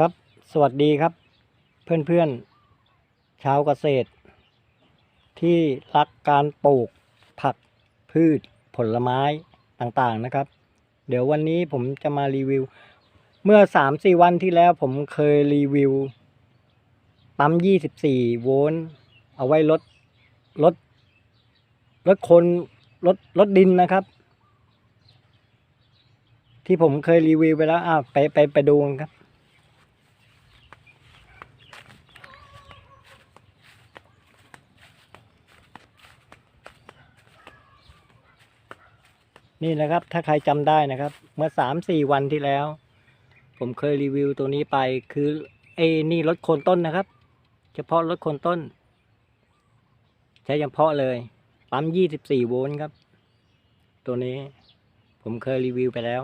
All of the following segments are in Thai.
ครับ สวัสดีครับ เพื่อนๆ ชาวเกษตร ที่รักการปลูกผักพืชผลไม้ต่างๆนะครับ เดี๋ยววันนี้ผมจะมารีวิว เมื่อสามสี่วันที่แล้วผมเคยรีวิว ปั๊มยี่สิบสี่โวลต์เอาไว้ลดลดลดคนลดลดดินนะครับ ที่ผมเคยรีวิวไปแล้วอ่าไปไปไปดูกันครับ นี่นะครับ ถ้าใครจำได้นะครับ เมื่อสามสี่วันที่แล้ว ผมเคยรีวิวตัวนี้ไปคือเอนี่ลดโคนต้นนะครับ เฉพาะลดโคนต้น ใช้เฉพาะเลย ปั๊มยี่สิบสี่โวลต์ครับ ตัวนี้ผมเคยรีวิวไปแล้ว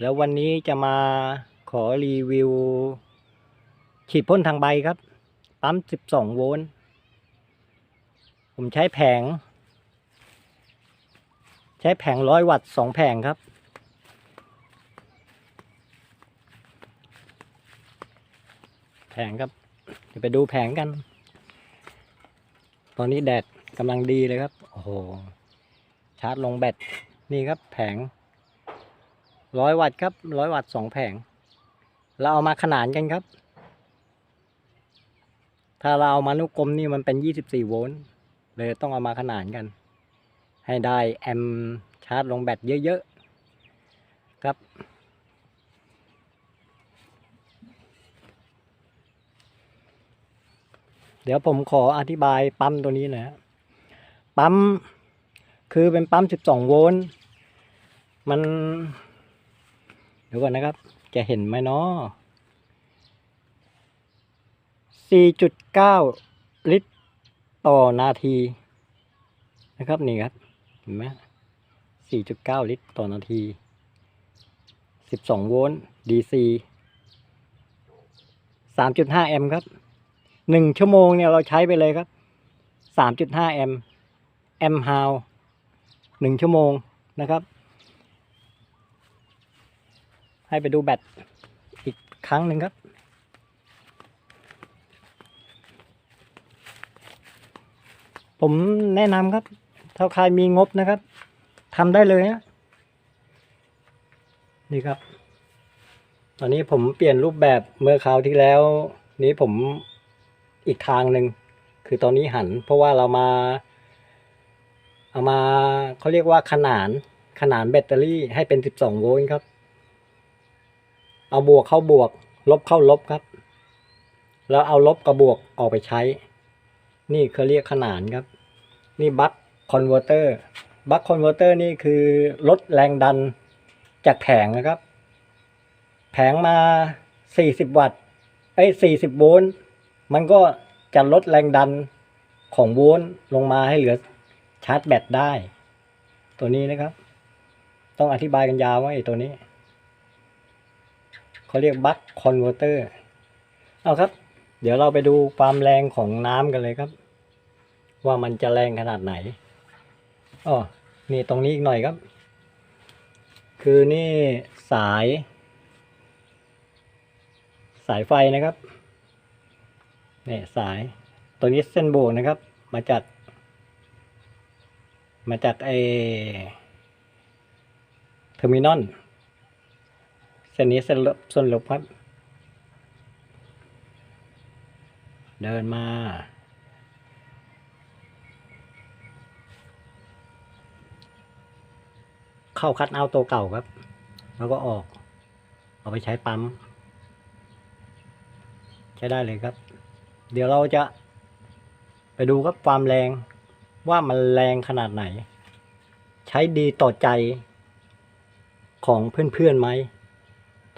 แล้ววันนี้จะมาขอรีวิว ฉีดพ่นทางใบครับ ปั๊มสิบสองโวลต์ผมใช้แผง ใช้แผงร้อยวัตต์สองแผงครับ แผงครับ เดี๋ยวไปดูแผงกัน ตอนนี้แดดกำลังดีเลยครับ โอ้โห ชาร์จลงแบต นี่ครับแผงร้อยวัตต์ครับร้อยวัตต์สองแผง เราเอามาขนานกันครับ ถ้าเราเอามานุกลมนี่มันเป็นยี่สิบสี่โวลต์เลยต้องเอามาขนานกัน ให้ได้แอมชาร์จลงแบตเยอะๆ ครับ เดี๋ยวผมขออธิบายปั๊มตัวนี้นะฮะปั๊มคือเป็นปั๊ม 12 โวลต์ มัน เดี๋ยวก่อนนะครับ จะเห็นไหมเนาะ4.9 ลิตรต่อนาทีนะครับนี่ครับ เห็นไหม4.9ลิตรต่อนาที12โวลต์ DC 3.5แอมป์ครับหนึ่งชั่วโมงเนี่ยเราใช้ไปเลยครับ3.5แอมป์แอมป์ฮาวหนึ่งชั่วโมงนะครับ ให้ไปดูแบตอีกครั้งหนึ่งครับผมแนะนำครับ ถ้าใครมีงบนะครับทำได้เลยนะนี่ครับ ตอนนี้ผมเปลี่ยนรูปแบบเมื่อคราวที่แล้ว นี้ผมอีกทางหนึ่งคือตอนนี้หัน เพราะว่าเรามา เอามาเขาเรียกว่าขนานขนานแบตเตอรี่ให้เป็น 12 โวลต์ครับ เอาบวกเข้าบวก ลบเข้าลบครับ แล้วเอาลบกับบวกออกไปใช้ นี่เขาเรียกขนานครับ นี่บัค คอนเวอร์เตอร์บัคคอนเวอร์เตอร์นี่คือลดแรงดันจากแผงนะครับ แผงมา 40 วัตต์ไอ้40 โวลต์มันก็จะลดแรงดันของโวลต์ลงมาให้เหลือชาร์จแบตได้ ตัวนี้นะครับ ต้องอธิบายกันยาวว่าไอ้ตัวนี้เขาเรียกบัคคอนเวอร์เตอร์เอาครับ เดี๋ยวเราไปดูความแรงของน้ำกันเลยครับ ว่ามันจะแรงขนาดไหน อ๋อนี่ตรงนี้อีกหน่อยครับ คือนี่สาย สายไฟนะครับเนี่ยสาย ตัวนี้เส้นโบกนะครับ มาจาก มาจากไอเทอร์มินอลเส้นนี้เส้นลบเส้นลบครับ เดินมา เข้าคัดเอาตัวเก่าครับ แล้วก็ออก เอาไปใช้ปั๊ม ใช้ได้เลยครับ เดี๋ยวเราจะไปดูครับความแรงว่ามันแรงขนาดไหน ใช้ดีต่อใจของเพื่อนๆไหม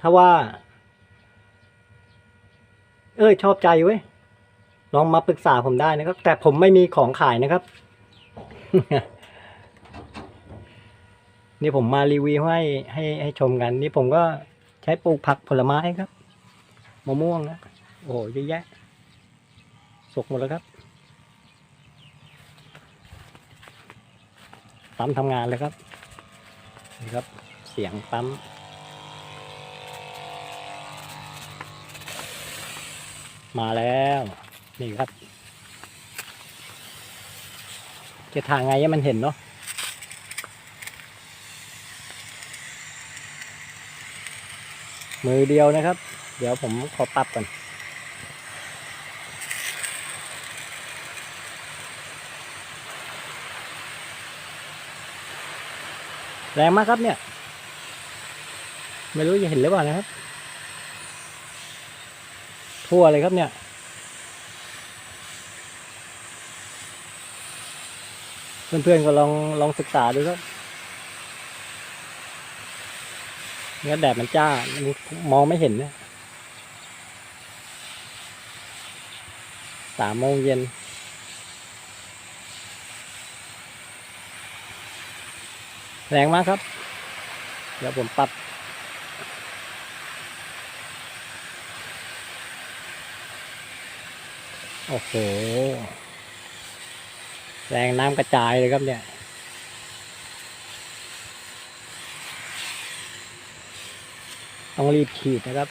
ถ้าว่า เอ้ยชอบใจเว้ย ลองมาปรึกษาผมได้นะครับ แต่ผมไม่มีของขายนะครับ นี่ผมมารีวิวให้ให้ให้ชมกัน นี่ผมก็ใช้ปลูกผักผลไม้ครับมะม่วงนะโอ้โหเยอะแยะสุกหมดแล้วครับปั๊มทำงานเลยครับนี่ครับเสียงปั๊มมาแล้ว นี่ครับ จะทางไงให้มันเห็นเนาะ มือเดียวนะครับ เดี๋ยวผมขอปรับก่อนแรงมากครับเนี่ย ไม่รู้จะเห็นหรือเปล่านะครับ ทั่วเลยครับเนี่ยเพื่อนๆก็ลองลองศึกษาดูครับ เนี่ยแดดมันจ้า มองไม่เห็นนี่ยสามโมงเย็น แรงมากครับ เดี๋ยวผมปรับโอ้โห แรงน้ำกระจายเลยครับเนี่ย ต้องรีบฉีดนะครับ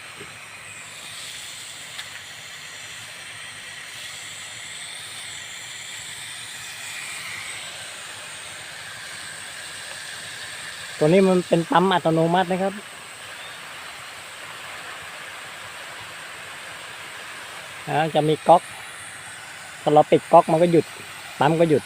ตัวนี้มันเป็นปั๊มอัตโนมัตินะครับจะมีก๊อกพอเราปิดก๊อกมันก็หยุดปั๊มก็หยุด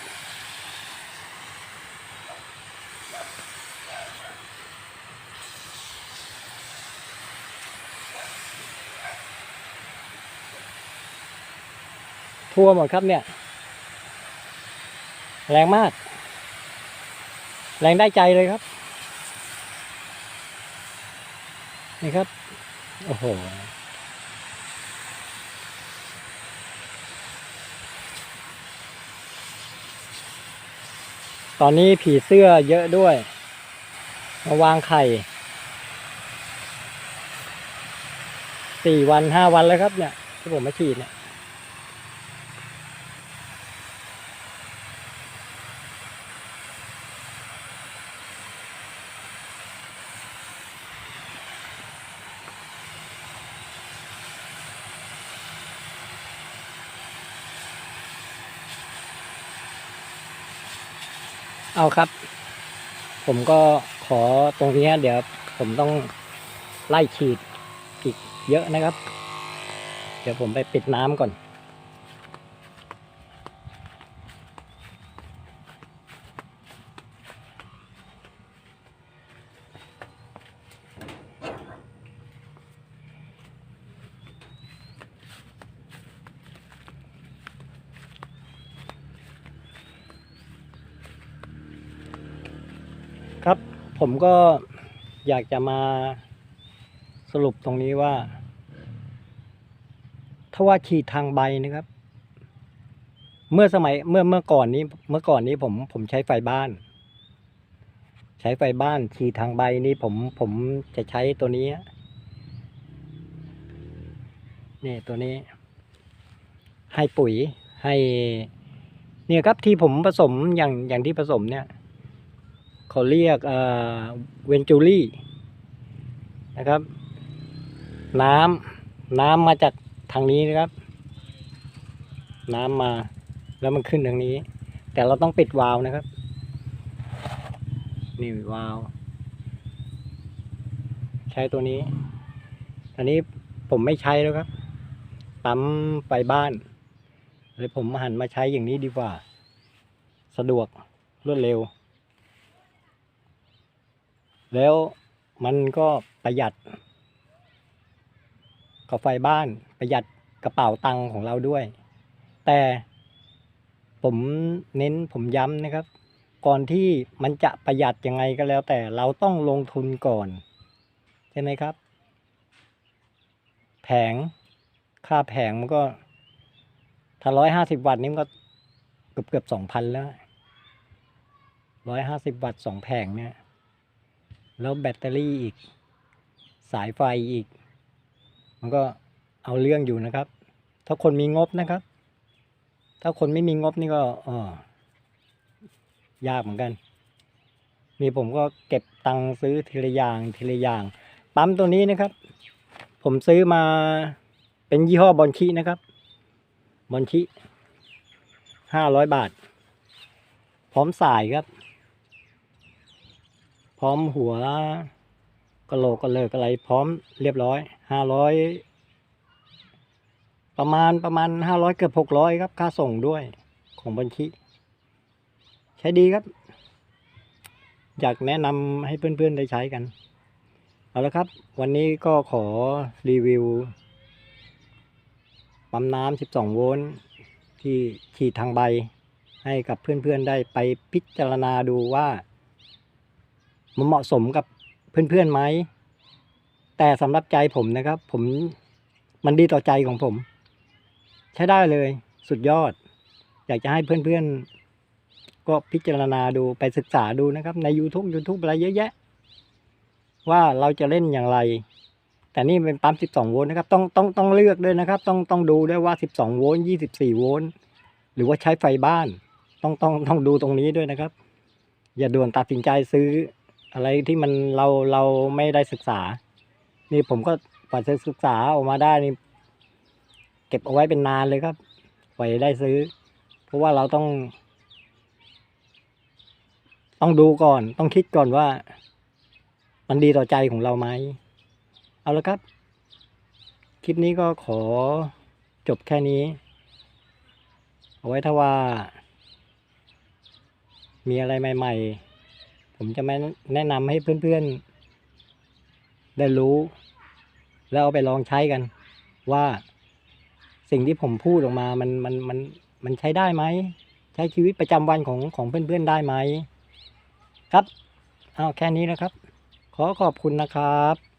ทั่วหมดครับเนี่ย แรงมาก แรงได้ใจเลยครับ นี่ครับ โอ้โหตอนนี้ผีเสื้อเยอะด้วย มาวางไข่สี่วันห้าวันแล้วครับเนี่ย ที่ผมมาฉีดเนี่ย เอาครับ ผมก็ขอตรงนี้เดี๋ยวผมต้องไล่ฉีดอีกเยอะนะครับ เดี๋ยวผมไปปิดน้ำก่อน ครับ ผมก็อยากจะมาสรุปตรงนี้ว่า ถ้าว่าฉีดทางใบนะครับ เมื่อสมัยเมื่อเมื่อก่อนนี้เมื่อก่อนนี้ผมผมใช้ไฟบ้าน ใช้ไฟบ้านฉีดทางใบนี้ผมผมจะใช้ตัวนี้นี่ตัวนี้ ให้ปุ๋ยให้ เนี่ยครับที่ผมผสมอย่างอย่างที่ผสมเนี่ย เขาเรียกเวนจูรี่นะครับ น้ำน้ำมาจากทางนี้นะครับ น้ำมาแล้วมันขึ้นทางนี้ แต่เราต้องปิดวาล์วนะครับ นี่วาล์วใช้ตัวนี้ อันนี้ผมไม่ใช้แล้วครับปั๊มไปบ้านเลยผมหันมาใช้อย่างนี้ดีกว่า สะดวกรวดเร็ว แล้วมันก็ประหยัดกับไฟบ้านประหยัดกระเป๋าตังค์ของเราด้วย แต่ผมเน้นผมย้ำนะครับ ก่อนที่มันจะประหยัดยังไงก็แล้ว แต่เราต้องลงทุนก่อน ใช่ไหมครับ แผงค่าแผงมันก็ถ้าร้อยห้าสิบวัตต์นี่มันก็เกือบเกือบสองพันแล้วร้อยห้าสิบวัตต์สองแผงเนี่ย แล้วแบตเตอรี่อีก สายไฟอีก มันก็เอาเรื่องอยู่นะครับ ถ้าคนมีงบนะครับ ถ้าคนไม่มีงบนี่ก็เออยากเหมือนกันนี่ผมก็เก็บตังค์ซื้อทีละอย่างทีละอย่าง ปั๊มตัวนี้นะครับ ผมซื้อมาเป็นยี่ห้อบอลคีนะครับ บอนชิห้าร้อยบาท พร้อมสายครับ ร้อมหัวกระโหลกกระเลิกอะไรพร้อมเรียบร้อยห้าร้อยประมาณประมาณห้าร้อยเกือบหกร้อยครับ ค่าส่งด้วยของบัญชี ใช้ดีครับ อยากแนะนำให้เพื่อนๆได้ใช้กัน เอาละครับ วันนี้ก็ขอรีวิวปั๊มน้ำ12โวลต์ที่ฉีดทางใบ ให้กับเพื่อนๆได้ไปพิจารณาดูว่า มันเหมาะสมกับเพื่อนๆไหมแต่สำหรับใจผมนะครับ ผมมันดีต่อใจของผม ใช้ได้เลย สุดยอด อยากจะให้เพื่อนๆ ก็พิจารณาดูไปศึกษาดูนะครับ ใน YouTube YouTube อะไรเยอะแยะ ว่าเราจะเล่นอย่างไร แต่นี่เป็นปั๊ม 12 โวลต์นะครับ ต้องต้องต้องเลือกด้วยนะครับ ต้องต้องดูด้วยว่า 12 โวลต์ 24 โวลต์ หรือว่าใช้ไฟบ้าน ต้องต้องต้องดูตรงนี้ด้วยนะครับ อย่าด่วนตัดสินใจซื้อ อะไรที่มันเราเราไม่ได้ศึกษา นี่ผมก็กว่าจะศึกษาออกมาได้นี่เก็บเอาไว้เป็นนานเลยครับกว่าจะได้ซื้อ เพราะว่าเราต้อง ต้องดูก่อน ต้องคิดก่อนว่า มันดีต่อใจของเราไหมเอาละครับ คลิปนี้ก็ขอจบแค่นี้ เอาไว้ถ้าว่า มีอะไรใหม่ ๆ ผมจะมาแนะนำให้เพื่อนๆ ได้รู้ แล้วเอาไปลองใช้กัน ว่าสิ่งที่ผมพูดออกมามันมันมันมันใช้ได้ไหม ใช้ชีวิตประจำวันของของเพื่อนๆได้ไหม ครับ เอาแค่นี้นะครับ ขอขอบคุณนะครับ